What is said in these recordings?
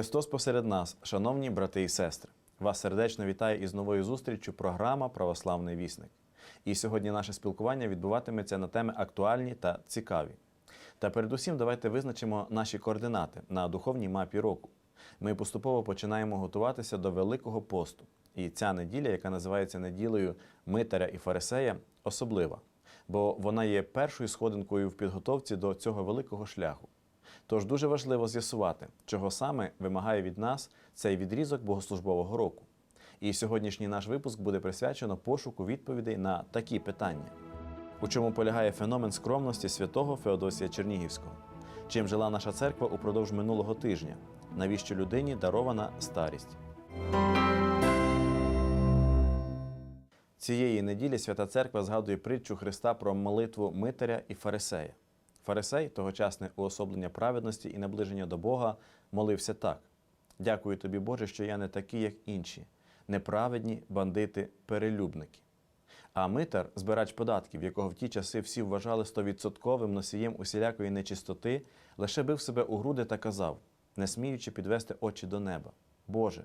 Христос посеред нас, шановні брати і сестри, вас сердечно вітає із новою зустріччю програма Православний вісник. І сьогодні наше спілкування відбуватиметься на теми актуальні та цікаві. Та передусім давайте визначимо наші координати на духовній мапі року. Ми поступово починаємо готуватися до Великого посту. І ця неділя, яка називається неділею Митаря і Фарисея, особлива, бо вона є першою сходинкою в підготовці до цього великого шляху. Тож дуже важливо з'ясувати, чого саме вимагає від нас цей відрізок богослужбового року. І сьогоднішній наш випуск буде присвячено пошуку відповідей на такі питання. У чому полягає феномен скромності святого Феодосія Чернігівського? Чим жила наша церква упродовж минулого тижня? Навіщо людині дарована старість? Цієї неділі Свята Церква згадує притчу Христа про молитву Митаря і Фарисея. Фарисей, тогочасне уособлення праведності і наближення до Бога, молився так: Дякую тобі, Боже, що я не такий, як інші, неправедні бандити, перелюбники. А митар, збирач податків, якого в ті часи всі вважали стовідсотковим носієм усілякої нечистоти, лише бив себе у груди та казав, не сміючи підвести очі до неба: Боже,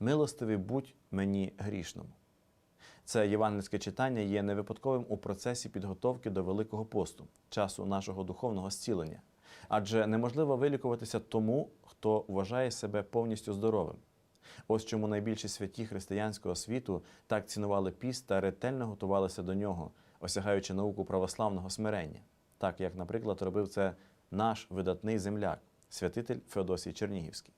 милостивий будь мені грішному. Це євангельське читання є не випадковим у процесі підготовки до Великого посту, часу нашого духовного зцілення. Адже неможливо вилікуватися тому, хто вважає себе повністю здоровим. Ось чому найбільші святі християнського світу так цінували піст та ретельно готувалися до нього, осягаючи науку православного смирення, так як, наприклад, робив це наш видатний земляк, святитель Феодосій Чернігівський.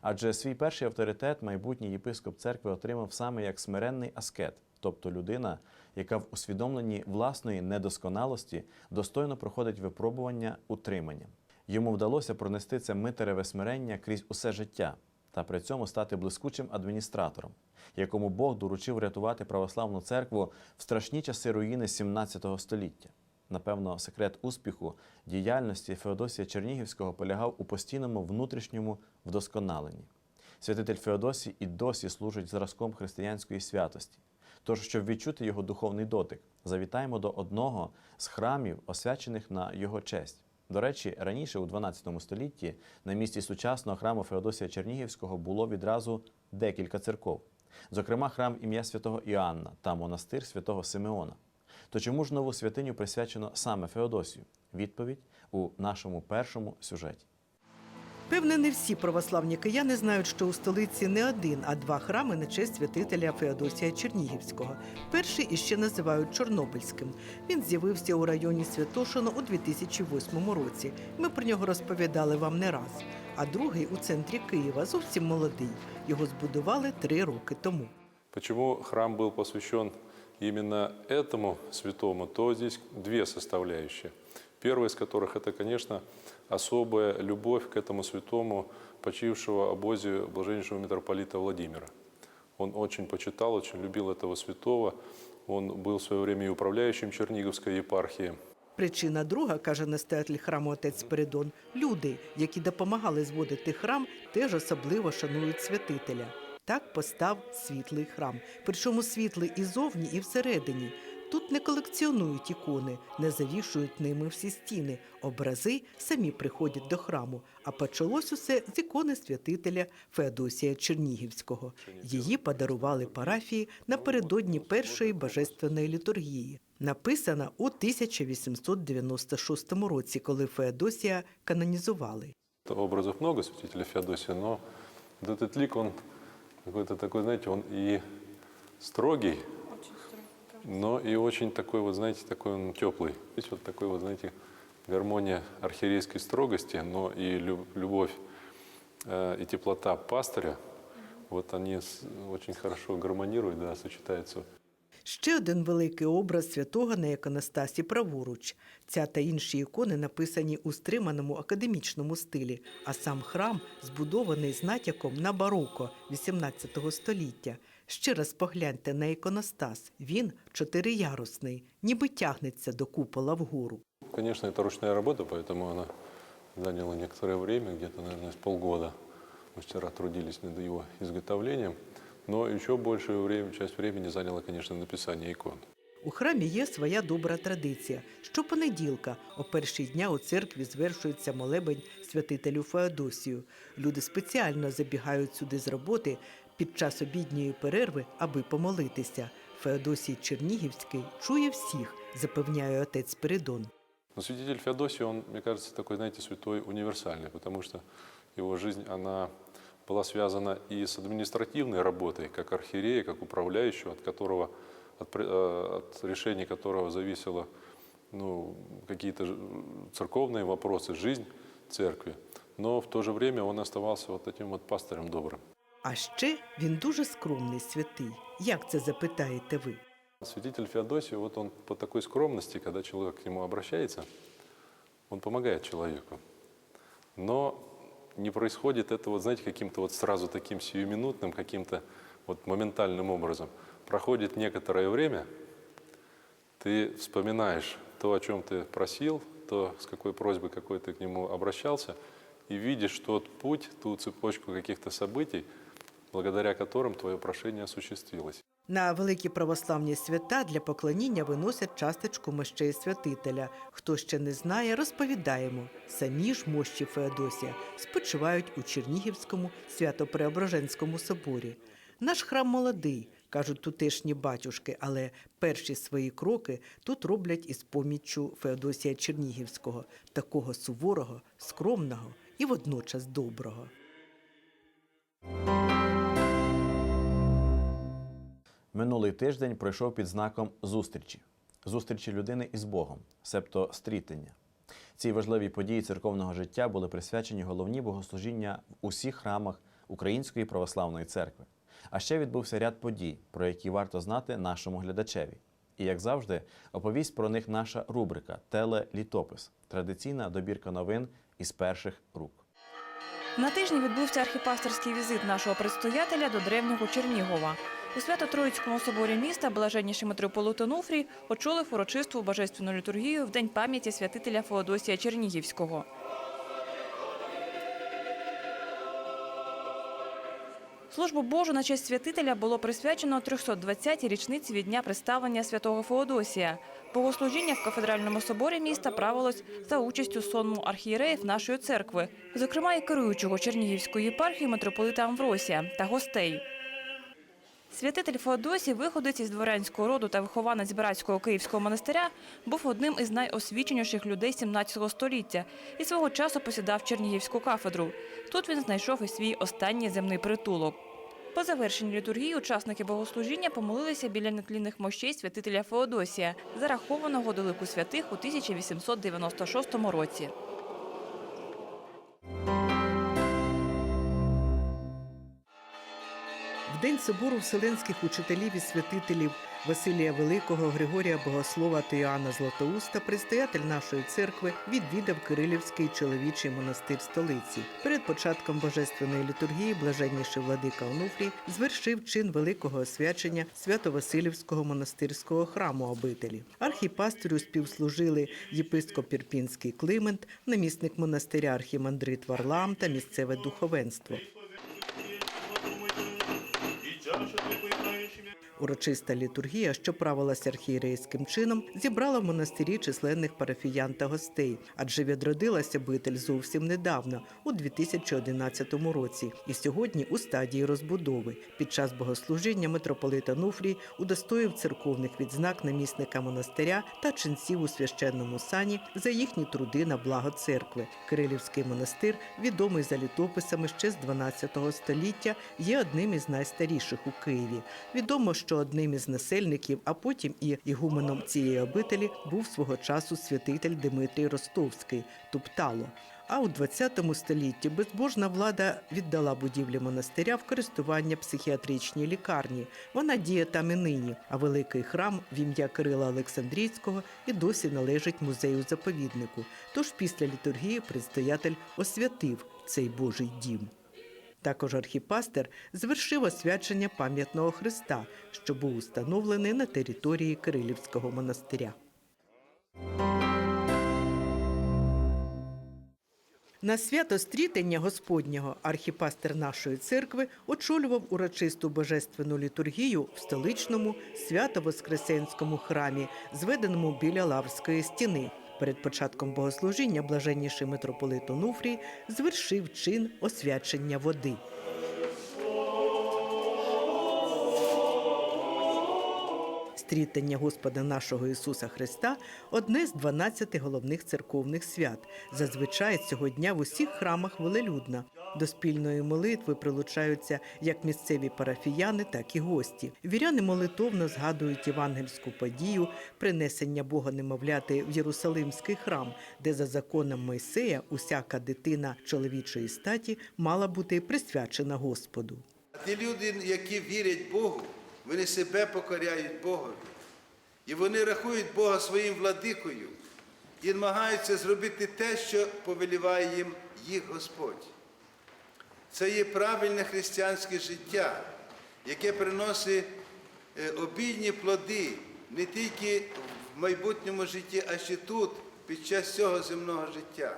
Адже свій перший авторитет майбутній єпископ церкви отримав саме як смиренний аскет, тобто людина, яка в усвідомленні власної недосконалості достойно проходить випробування утриманням. Йому вдалося пронести це митереве смирення крізь усе життя та при цьому стати блискучим адміністратором, якому Бог доручив рятувати православну церкву в страшні часи руїни 17 століття. Напевно, секрет успіху діяльності Феодосія Чернігівського полягав у постійному внутрішньому вдосконаленні. Святитель Феодосій і досі служить зразком християнської святості. Тож, щоб відчути його духовний дотик, завітаємо до одного з храмів, освячених на його честь. До речі, раніше, у 12 столітті, на місці сучасного храму Феодосія Чернігівського було відразу декілька церков, зокрема, храм ім'я святого Іоанна та монастир святого Симеона. То чому ж нову святиню присвячено саме Феодосію? Відповідь у нашому першому сюжеті. Певне, не всі православні кияни знають, що у столиці не один, а два храми на честь святителя Феодосія Чернігівського. Перший іще називають Чорнобильським. Він з'явився у районі Святошино у 2008 році. Ми про нього розповідали вам не раз. А другий у центрі Києва зовсім молодий. Його збудували три роки тому. Почему храм был посвящен именно этому святому, то здесь две составляющие. Первая из которых это, конечно, особая любовь к этому святому, почившего обозию блаженнейшего митрополита Владимира. Он очень почитал, очень любил этого святого. Он был в свое время и управляющим Черниговской епархии. Причина друга, каже настоятель храму отець Спиридон, люди, які допомагали зводити храм, теж особливо шанують святителя. Так постав світлий храм. Причому світлий і зовні, і всередині. Тут не колекціонують ікони, не завішують ними всі стіни. Образи самі приходять до храму. А почалось усе з ікони святителя Феодосія Чернігівського. Її подарували парафії напередодні першої божественної літургії. Написана у 1896 році, коли Феодосія канонізували. Образов много святителя вот этот лик, он какой-то такой, знаете, он и строгий, но и очень такой, вот знаете, такой он теплый. Здесь вот такой вот, знаете, гармония архиерейской строгости, но и лю- любовь э, и теплота пастыря, вот они с- очень хорошо гармонируют, да, сочетаются. Ще один великий образ святого на іконостасі праворуч. Ця та інші ікони написані у стриманому академічному стилі, а сам храм збудований з натяком на бароко XVIII століття. Ще раз погляньте на іконостас. Він чотириярусний, ніби тягнеться до купола вгору. Конечно, это ручная работа, поэтому она заняла некоторое время, где-то, наверное, с полгода. Мастера трудились над его изготовлением. Но еще большую время, часть времени заняло, конечно, написание икон. У храмі є своя добра традиція. Щопонеділка о першій дня у церкві звершується молебень святителю Феодосію. Люди спеціально забігають сюди з роботи під час обідньої перерви, аби помолитися. Феодосій Чернігівський чує всіх, запевняє отець Спиридон. Но святитель Феодосий, он, мне кажется, такой, знаете, святой универсальный, потому что его жизнь, она была связана и с административной работой, как архиерея, как управляющего, от которого, от, при- э, от решений которого зависело ну, какие-то ж- церковные вопросы, жизнь церкви. Но в то же время он оставался вот этим вот пастырем добрым. А ще він дуже скромний святий. Як це запитаєте ви? Святитель Феодосий, вот он по такой скромности, когда человек к нему обращается, он помогает человеку. Но не происходит это, вот знаете, каким-то вот сразу таким сиюминутным, каким-то вот моментальным образом. Проходит некоторое время, ты вспоминаешь то, о чем ты просил, то, с какой просьбой какой ты к нему обращался, и видишь тот путь, ту цепочку каких-то событий, благодаря которым твое прошение осуществилось. На великі православні свята для поклоніння виносять часточку мощей святителя. Хто ще не знає, розповідаємо. Самі ж мощі Феодосія спочивають у Чернігівському свято-преображенському соборі. Наш храм молодий, кажуть тутешні батюшки, але перші свої кроки тут роблять із поміччю Феодосія Чернігівського, такого суворого, скромного і водночас доброго. Минулий тиждень пройшов під знаком зустрічі зустрічі людини із Богом, себто стрітення. Ці важливі події церковного життя були присвячені головні богослужіння в усіх храмах Української православної церкви. А ще відбувся ряд подій, про які варто знати нашому глядачеві. І, як завжди, оповість про них наша рубрика Телелітопис традиційна добірка новин із перших рук. На тижні відбувся архіпасторський візит нашого предстоятеля до древнього Чернігова. У Свято-Троїцькому соборі міста блаженніший митрополит Онуфрій очолив урочисту божественну літургію в день пам'яті святителя Феодосія Чернігівського. Службу Божу на честь святителя було присвячено 320-й річниці від дня представлення святого Феодосія. Богослужіння в кафедральному соборі міста правилось за участю сонму архієреїв нашої церкви, зокрема і керуючого Чернігівської єпархії митрополита Амвросія та гостей. Святитель Феодосій, виходець із дворянського роду та вихованець братського київського монастиря, був одним із найосвіченіших людей 17 століття і свого часу посідав Чернігівську кафедру. Тут він знайшов і свій останній земний притулок. По завершенні літургії учасники богослужіння помолилися біля нетлінних мощей святителя Феодосія, зарахованого до лику святих у 1896 році. День собору вселенських учителів і святителів Василія Великого, Григорія Богослова та Іоанна Златоуста, предстоятель нашої церкви, відвідав Кирилівський чоловічий монастир столиці. Перед початком божественної літургії блаженніший владика Онуфрій звершив чин великого освячення Свято-Василівського монастирського храму обителі. Архіпасторю співслужили єпископ Ірпінський Климент, намісник монастиря архімандрит Варлам та місцеве духовенство що ти Урочиста літургія, що правилася архієрейським чином, зібрала в монастирі численних парафіян та гостей, адже відродилася битель зовсім недавно, у 2011 році, і сьогодні у стадії розбудови. Під час богослужіння митрополит Ануфрій удостоїв церковних відзнак намісника монастиря та ченців у священному сані за їхні труди на благо церкви. Кирилівський монастир, відомий за літописами ще з 12 століття, є одним із найстаріших у Києві. Відомо, що одним із насельників, а потім і ігуменом цієї обителі був свого часу святитель Димитрій Ростовський Туптало. А у 20 столітті безбожна влада віддала будівлі монастиря в користування психіатричній лікарні. Вона діє там і нині. А великий храм в ім'я Кирила Олександрійського і досі належить музею заповіднику. Тож після літургії предстоятель освятив цей Божий дім. Також архіпастер звершив освячення пам'ятного хреста, що був установлений на території Кирилівського монастиря. На свято стрітення Господнього архіпастер нашої церкви очолював урочисту божественну літургію в столичному свято-воскресенському храмі, зведеному біля Лаврської стіни. Перед початком богослужіння блаженніший митрополит Онуфрій звершив чин освячення води. Стрітання Господа нашого Ісуса Христа одне з 12 головних церковних свят. Зазвичай цього дня в усіх храмах велелюдна. До спільної молитви прилучаються як місцеві парафіяни, так і гості. Віряни молитовно згадують євангельську подію принесення Бога немовляти в Єрусалимський храм, де за законом Мойсея усяка дитина чоловічої статі мала бути присвячена Господу. Ті люди, які вірять Богу, вони себе покоряють Богові. І вони рахують Бога своїм владикою і намагаються зробити те, що повеліває їм їх Господь. Це є правильне християнське життя, яке приносить е, обільні плоди не тільки в майбутньому житті, а ще тут, під час цього земного життя.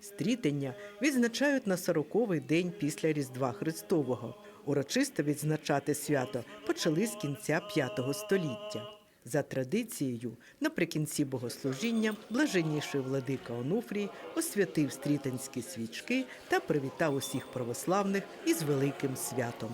Стрітення відзначають на сороковий день після Різдва Христового. Урочисто відзначати свято почали з кінця V століття. За традицією, наприкінці богослужіння блаженніший владика Онуфрій освятив стрітанські свічки та привітав усіх православних із великим святом.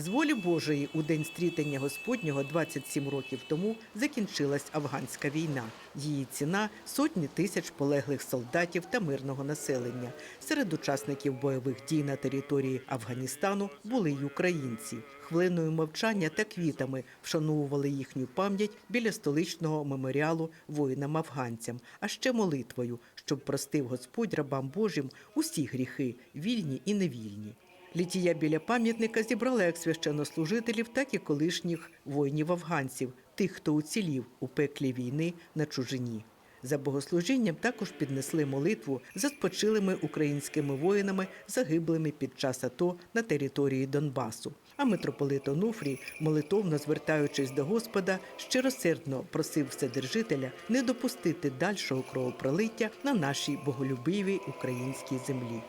З волі Божої у день стрітення Господнього 27 років тому закінчилась афганська війна. Її ціна сотні тисяч полеглих солдатів та мирного населення. Серед учасників бойових дій на території Афганістану були й українці. Хвилиною мовчання та квітами вшановували їхню пам'ять біля столичного меморіалу воїнам-афганцям, а ще молитвою, щоб простив Господь рабам Божим усі гріхи, вільні і невільні. Літія біля пам'ятника зібрала як священнослужителів, так і колишніх воїнів-афганців, тих, хто уцілів у пеклі війни на чужині. За богослужінням також піднесли молитву за спочилими українськими воїнами, загиблими під час АТО на території Донбасу. А митрополит Онуфрій, молитовно звертаючись до Господа, щиросердно просив Вседержителя не допустити дальшого кровопролиття на нашій боголюбивій українській землі.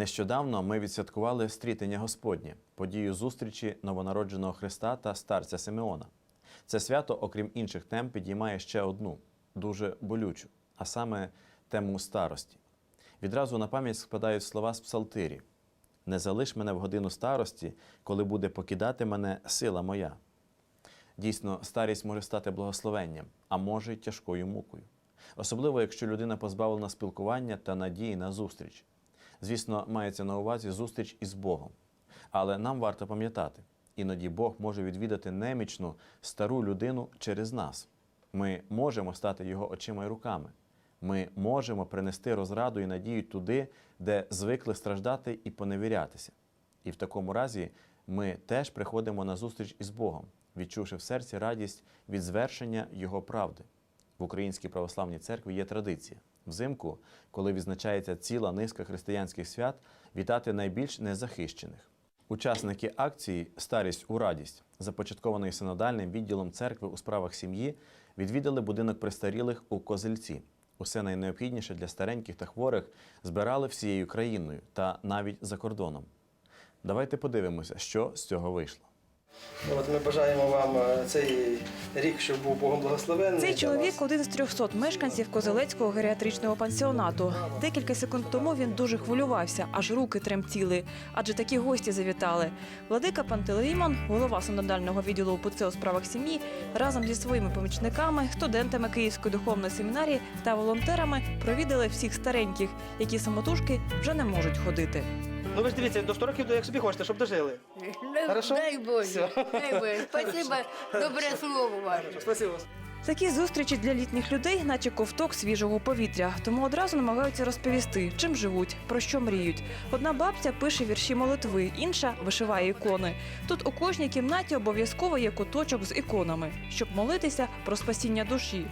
Нещодавно ми відсвяткували стрітення Господнє, подію зустрічі новонародженого Христа та старця Симеона. Це свято, окрім інших тем, підіймає ще одну дуже болючу, а саме тему старості. Відразу на пам'ять спадають слова з псалтирі: Не залиш мене в годину старості, коли буде покидати мене сила моя. Дійсно, старість може стати благословенням, а може й тяжкою мукою. Особливо, якщо людина позбавлена спілкування та надії на зустріч. Звісно, мається на увазі зустріч із Богом. Але нам варто пам'ятати, іноді Бог може відвідати немічну стару людину через нас. Ми можемо стати його очима й руками. Ми можемо принести розраду і надію туди, де звикли страждати і поневірятися. І в такому разі ми теж приходимо на зустріч із Богом, відчувши в серці радість від звершення Його правди. В Українській православній церкві є традиція взимку, коли відзначається ціла низка християнських свят, вітати найбільш незахищених. Учасники акції Старість у радість, започаткованої синодальним відділом церкви у справах сім'ї, відвідали будинок престарілих у Козельці. Усе найнеобхідніше для стареньких та хворих збирали всією країною та навіть за кордоном. Давайте подивимося, що з цього вийшло. От ми бажаємо вам е, цей рік, щоб був Богом благословенний. Цей чоловік один з 300 мешканців Козелецького геріатричного пансіонату. Декілька секунд тому він дуже хвилювався, аж руки тремтіли, адже такі гості завітали. Владика Пантелеймон, голова синодального відділу УПЦ у справах сім'ї, разом зі своїми помічниками, студентами Київської духовної семінарії та волонтерами провідали всіх стареньких, які самотужки вже не можуть ходити. Ну ви ж дивіться, до 100 років до як собі хочете, щоб дожили. Ну, Хорошо? Дай Боже, Всё. дай Боже. Спасибо, добре слово ваше. Спасибо. Такі зустрічі для літніх людей, наче ковток свіжого повітря, тому одразу намагаються розповісти, чим живуть, про що мріють. Одна бабця пише вірші молитви, інша вишиває ікони. Тут у кожній кімнаті обов'язково є куточок з іконами, щоб молитися про спасіння душі.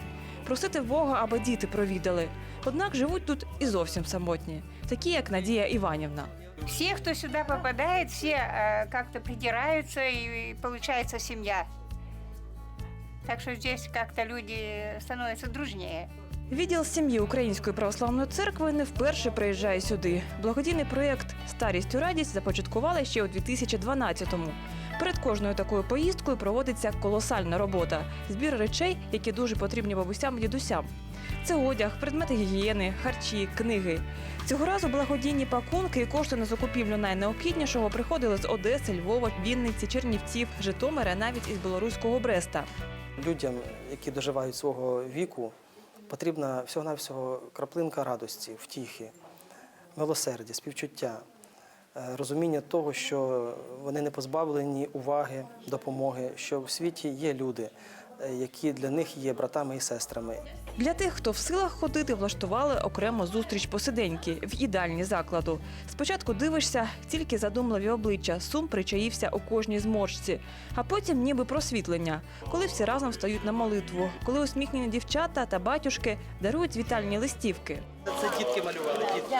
просити Бога, аби діти провідали. Однак живуть тут і зовсім самотні, такі як Надія Іванівна. Все, кто сюда попадает, все э, как-то придираются и, и получается семья. Так что здесь как-то люди становятся дружнее. Відділ сім'ї Української православної церкви не вперше приїжджає сюди. Благодійний проєкт Старість у радість започаткували ще у 2012-му. Перед кожною такою поїздкою проводиться колосальна робота збір речей, які дуже потрібні бабусям і дідусям. Це одяг, предмети гігієни, харчі, книги. Цього разу благодійні пакунки і кошти на закупівлю найнеобхіднішого приходили з Одеси, Львова, Вінниці, Чернівців, Житомира, навіть із білоруського Бреста. Людям, які доживають свого віку, потрібна всього-навсього краплинка радості, втіхи, милосердя, співчуття, розуміння того, що вони не позбавлені уваги, допомоги, що в світі є люди, е, які для них є братами і сестрами. Для тих, хто в силах ходити, влаштували окремо зустріч посиденьки в їдальні закладу. Спочатку дивишся, тільки задумливі обличчя, сум причаївся у кожній зморшці, а потім ніби просвітлення, коли всі разом стають на молитву, коли усміхнені дівчата та батюшки дарують вітальні листівки. Це дітки малювали, дітки.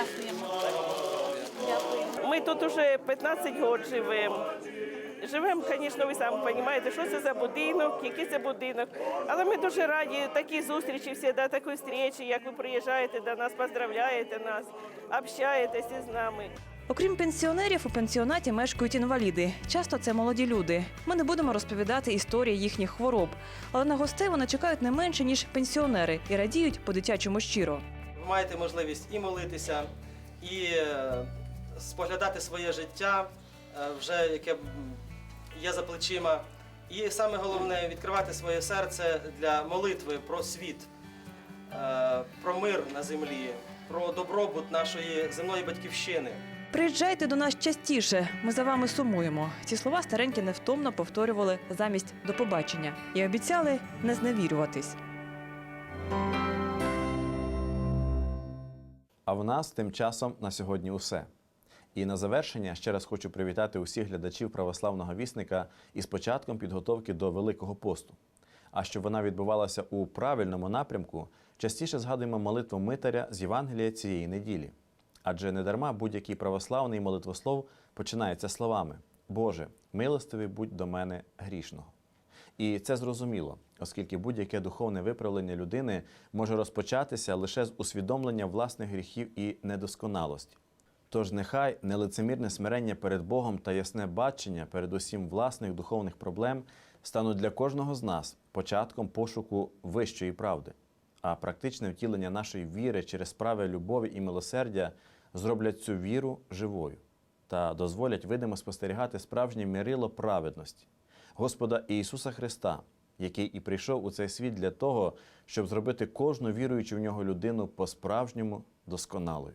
Ми тут уже 15 років живемо. Живемо, звісно, ви самі розумієте, що це за будинок, який це будинок. Але ми дуже раді такій зустрічі, всі, да, такої зустрічі, як ви приїжджаєте до нас, поздравляєте нас, общаєтеся з нами. Окрім пенсіонерів, у пенсіонаті мешкають інваліди. Часто це молоді люди. Ми не будемо розповідати історії їхніх хвороб, але на гостей вони чекають не менше ніж пенсіонери і радіють по-дитячому щиро. Ви маєте можливість і молитися, і е, споглядати своє життя, е, вже яке є за плечима. І саме головне відкривати своє серце для молитви про світ, е, про мир на землі, про добробут нашої земної батьківщини. Приїжджайте до нас частіше. Ми за вами сумуємо. Ці слова старенькі невтомно повторювали замість до побачення і обіцяли не зневірюватись. А в нас тим часом на сьогодні усе. І на завершення ще раз хочу привітати усіх глядачів православного вісника із початком підготовки до Великого посту. А щоб вона відбувалася у правильному напрямку, частіше згадуємо молитву Митаря з Євангелія цієї неділі. Адже недарма будь-який православний молитвослов починається словами Боже, милостивий будь до мене грішного. І це зрозуміло, оскільки будь-яке духовне виправлення людини може розпочатися лише з усвідомлення власних гріхів і недосконалості. Тож нехай нелицемірне смирення перед Богом та ясне бачення перед усім власних духовних проблем стануть для кожного з нас початком пошуку вищої правди, а практичне втілення нашої віри через справи любові і милосердя зроблять цю віру живою та дозволять видимо спостерігати справжнє мірило праведності. Господа Ісуса Христа, який і прийшов у цей світ для того, щоб зробити кожну віруючу в нього людину по-справжньому досконалою.